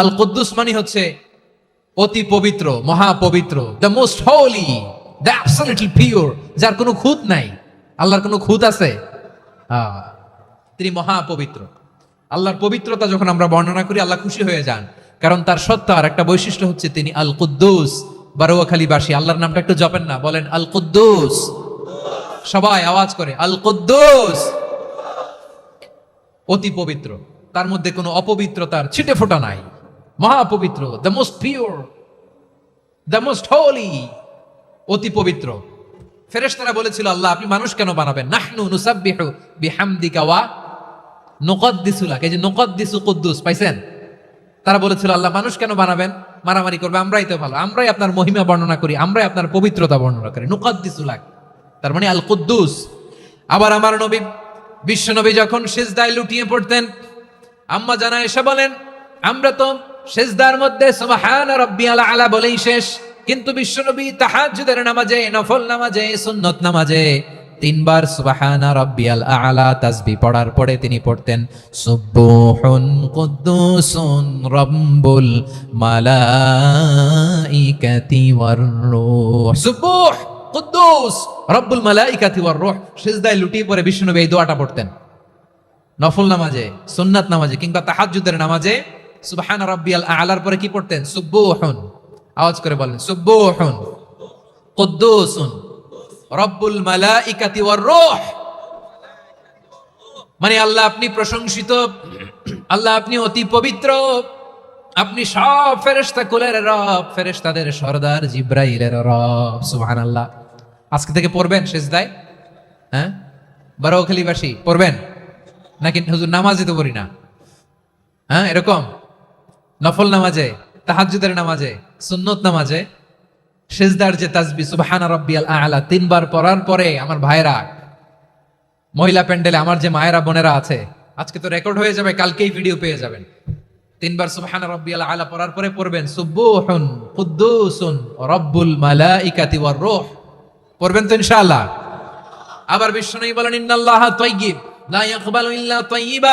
আল কুদ্দুস মানে হচ্ছে অতি পবিত্র মহা পবিত্র the most holy the absolutely pure যার কোনো খুঁত নাই। আল্লাহর কোনো খুঁত আছে? তিনি মহা পবিত্র আল্লাহর পবিত্রতা যখন আমরা বর্ণনা করি, আল্লাহ খুশি হয়ে যান। কারণ তার সত্তার একটা বৈশিষ্ট্য হচ্ছে তিনি আল কুদ্দুস বারোয়াখালীবাসী। আল্লাহর নামটা একটু জপেন না, বলেন আল কুদ্দুস সবাই আওয়াজ করে আল কুদ্দুস অতি পবিত্র। তার মধ্যে কোনো অপবিত্রতার ছিটে ফোটা নাই। মহাপবিত্র the most pure the most holy অতি পবিত্র। ফেরেশতারা বলেছিল, আল্লাহ, আপনি মানুষ কেন বানাবেন? নাহনু নুসাব্বিহু বিহামদিকা ওয়া নুকদ্দিসু লাক। এই যে নুকদ্দিসু কুদ্দুস, পাইছেন? তারা বলেছিল, আল্লাহ, মানুষ কেন বানাবেন? মারামারি করবে, আমরাই তো ভালো। আমরাই আপনার মহিমা বর্ণনা করি, আমরাই আপনার পবিত্রতা বর্ণনা করি। নুকদ্দিসু লাক। তার মানে আল কুদ্দুস। আবার আমার নবী, বিশ্ব নবী যখন সেজদায় লুটিয়ে পড়তেন, আম্মা জানা এসে বলেন, আমরা তো সেজদার মধ্যে সুবহান রাব্বিয়াল আলা বলেই শেষ। কিন্তু বিশ্বনবী তাহাজ্জুদের নামাজে, নফল নামাজে, সুন্নত নামাজে তিনবার সুবহান রাব্বিয়াল আলা তাসবিহ পড়ার পরে তিনি পড়তেন, সুবহুন কুদ্দুসুন রব্বুল মালাইকাতি ওয়ার রূহ। সুবহ, কুদ্দুস, রব্বুল মালাইকাতি ওয়ার রূহ। সিজদায় লুটিয়ে পড়ে বিষ্ণুনবী এই দোয়াটা পড়তেন। নফল নামাজে, সুন্নাত নামাজে কিংবা তাহাজ্জুদের নামাজে সুবহান রাব্বিয়াল আলার পরে কি পড়তেন? সুবহুন। আওয়াজ করে বলেন, সুবহুন। কুদ্দুসুন। রব্বুল মালাইকাতি ওয়ার রূহ। মানে আল্লাহ আপনি প্রশংসিত, আল্লাহ আপনি অতি পবিত্র, আপনি সব ফেরেশতা কুলের রব, ফেরেশতাদের সর্দার জিব্রাইলের রব, সুবহানাল্লাহ। আজকে থেকে পড়বেন সেজদায়? হ্যাঁ? বারোখালীবাসী, পড়বেন? নাকি হুজুর নামাজে তো পড়ি না? হ্যাঁ এরকম? নফল নামাজে, তাহাজ্জুদের নামাজে, সুন্নত নামাজে, সেজদার যে তাসবি সুবহান রাব্বিয়াল আলা, তিনবার পড়ার পরে আমার ভাইরা মহিলা প্যান্ডেলে আমার যে মায়েরা, বোনেরা আছে, আজকে তো রেকর্ড হয়ে যাবে, কালকেই ভিডিও পেয়ে যাবেন। তিনবার সুবহান রাব্বিয়াল আলা পড়ার পরে পড়বেন, সুবহুন কুদ্দুসুন রব্বুল মালাইকাতি ওয়ার রূহ। পড়বেন তো ইনশাআল্লাহ। আবার বিশ্ব বিষ্ণু বলেন, ইন্নাল্লাহ তাইয়্যিব লা ইয়াকবালু ইল্লা তাইয়্যিবা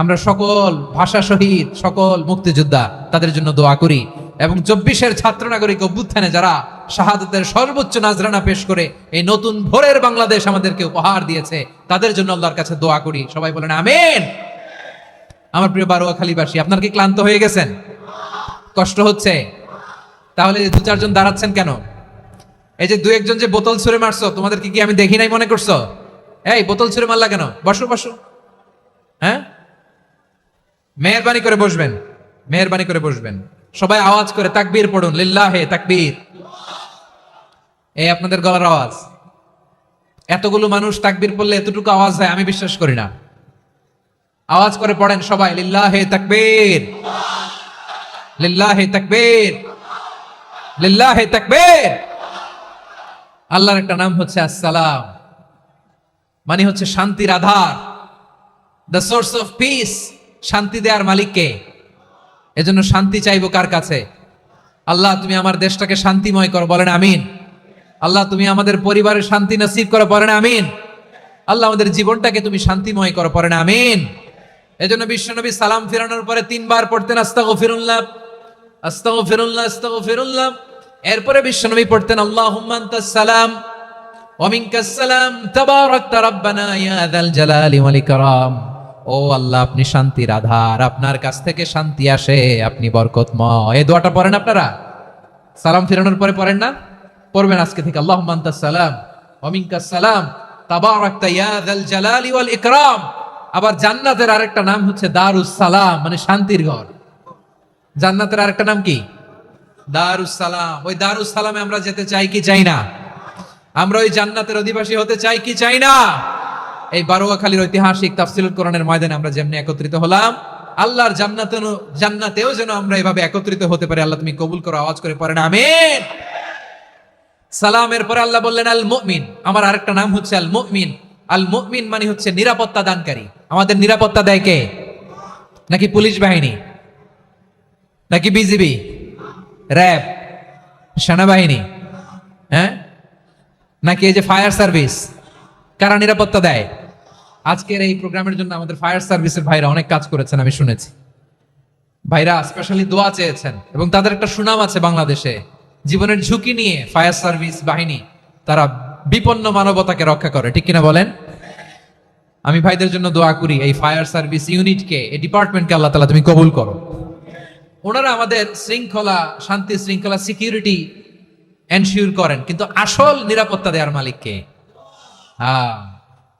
আমরা সকল ভাষা শহীদ, সকল মুক্তিযোদ্ধা তাদের জন্য দোয়া করি এবং চব্বিশের ছাত্র নাগরিক অভ্যুত্থানে যারা শাহাদতের সর্বোচ্চ নাজরানা পেশ করে এই নতুন ভোরের বাংলাদেশ আমাদেরকে উপহার দিয়েছে, তাদের জন্য আল্লাহর কাছে দোয়া করি। সবাই বলেন আমিন। আমার প্রিয় বারোয়াখালীবাসী, আপনার কি ক্লান্ত হয়ে গেছেন? কষ্ট হচ্ছে? তাহলে দু চারজন দাঁড়াচ্ছেন কেন? এই যে দু একজন যে বোতল ছুঁড়ে মারছো, তোমাদেরকে কি আমি দেখি নাই মনে করছ? এই, বোতল ছুঁড়ে মারলা কেন? বসো বসো। হ্যাঁ? মেহরবানি করে বসবেন। মেহরবানি করে বসবেন। সবাই আওয়াজ করে তাকবীর পড়ুন। লিল্লাহে তাকবীর। এই আপনাদের গলার আওয়াজ। এতগুলো মানুষ তাকবীর পড়লে এতটুকু আওয়াজ হয় আমি বিশ্বাস করি না। আওয়াজ করে পড়েন সবাই, লিল্লাহে তাকবীর। লিল্লাহে তাকবীর। লিল্লাহে তাকবীর। আল্লাহর একটা নাম হচ্ছে আসসালাম। মানে হচ্ছে শান্তির আধার। দ্য সোর্স অফ পিস শান্তি দেওয়ার মালিককে? এজন্য শান্তি চাইব কার কাছে? আল্লাহ, তুমি আমার দেশটাকে শান্তিময় করো, বলেন আমিন। আল্লাহ, তুমি আমাদের পরিবারের শান্তি নসিব করো পরে না আমিন। আল্লাহ, আমাদের জীবনটাকে তুমি শান্তিময় করো পরে না আমিন। এজন্য বিশ্বনবী সালাম ফেরানোর পরে তিনবার পড়তেন আস্তাগো ফিরুল্লাহ আস্তাগো ফিরুল্লাহ আস্তাগো ফিরুল্লাহ এরপরে বিশ্বনবী পড়তেন আল্লাহ সালাম ওমিনকাস সালাম, তাবারাকতা রাব্বানা ইয়া যাল জালালি ওয়াল ইকরাম। ও আল্লাহ, আপনি শান্তির আধার আপনার কাছ থেকে শান্তি আসে, আপনি বরকতময়। এই দোয়াটা পড়েন আপনারা? সালাম ফিরানোর পরে পড়েন না? পড়বেন আজকে থেকে। আল্লাহ সালাম ওমিনকাস সালাম। ইয়া যাল জালালি ওয়াল ইকরাম। আবার জান্নাতের আরেকটা নাম হচ্ছে দারুস সালাম মানে শান্তির ঘর। জান্নাতের আরেকটা নাম কি? দারুস সালাম। ওই দারুস সালামে আমরা যেতে চাই কি চাই না? আমরা ওই জান্নাতের অধিবাসী হতে চাই কি চাই না? এই বারোয়াখালীর ঐতিহাসিক তাফসিলুল কোরআনের ময়দানে আমরা যেমনি একত্রিত হলাম, আল্লাহর জান্নাতে জান্নাতেও যেন আমরা এভাবে একত্রিত হতে পারি, আল্লাহ তুমি কবুল করো, আওয়াজ করে পড়েন, আমিন। সালামের পরে আল্লাহ বললেন, আল মুমিন, আমার আরেকটা নাম হচ্ছে আল মুমিন। আল মুমিন মানে হচ্ছে নিরাপত্তা দানকারী। আমাদের নিরাপত্তা দেয় কে? নাকি পুলিশ বাহিনী? নাকি বিজিবি? র্যাব? সেনাবাহিনী? হ্যাঁ? নাকি এই যে ফায়ার সার্ভিস? কারা নিরাপত্তা দেয়? আজকের এই প্রোগ্রামের জন্য আমাদের ফায়ার সার্ভিসের ভাইরা অনেক কাজ করেছেন, আমি শুনেছি। ভাইরা স্পেশালি দোয়া চেয়েছেন এবং তাদের একটা সুনাম আছে বাংলাদেশে। জীবনের ঝুঁকি নিয়ে ফায়ার সার্ভিস বাহিনী তারা বিপন্ন মানবতাকে রক্ষা করে, ঠিক কিনা বলেন? আমি ভাইদের জন্য দোয়া করি এই ফায়ার সার্ভিস ইউনিটকে, এই ডিপার্টমেন্টকে আল্লাহ তালা তুমি কবুল করো। ওনারা আমাদের শৃঙ্খলা, শান্তি, শৃঙ্খলা, সিকিউরিটি এনশিওর করেন, কিন্তু আসল নিরাপত্তা দেওয়ার মালিককে। হ্যাঁ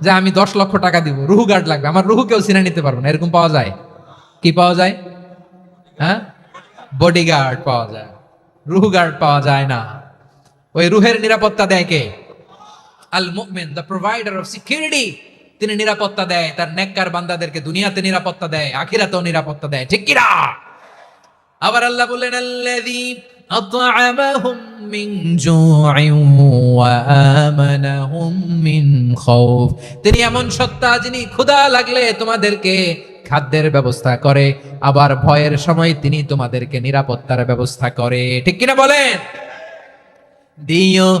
যে আমি দশ লক্ষ টাকা দিব, রুহু গার্ড লাগবে, আমার রুহু কেউ চিনে নিতে পারব না, এরকম পাওয়া যায়? কি পাওয়া যায়? হ্যাঁ? বডিগার্ড পাওয়া যায়। রুহু গার্ড পাওয়া যায় না। ওই রুহের নিরাপত্তা দেয় কে? আল মুমিন দ্য প্রোভাইডার অফ সিকিউরিটি তিনি নিরাপত্তা দেয়, তার নেককার বান্দাদেরকে দুনিয়াতে নিরাপত্তা দেয়, আখিরাতেও নিরাপত্তা দেয়, ঠিক কিনা আবার আল্লাহ বললেন, আল্লাযী আত'আমাহুম من جوع وآمنهم من خوف. তিনি এমন সত্তা যিনি ক্ষুধা লাগলে তোমাদেরকে খাদ্যের ব্যবস্থা করে, আবার ভয়ের সময় তিনি তোমাদেরকে নিরাপত্তার ব্যবস্থা করে। ঠিক কিনা বলেন? দিও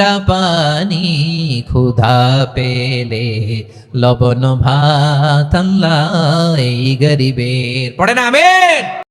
পানি ক্ষুধা পেলে লবণ ভাত আল্লাহ এই গরিবের। পড়ে না আমেন!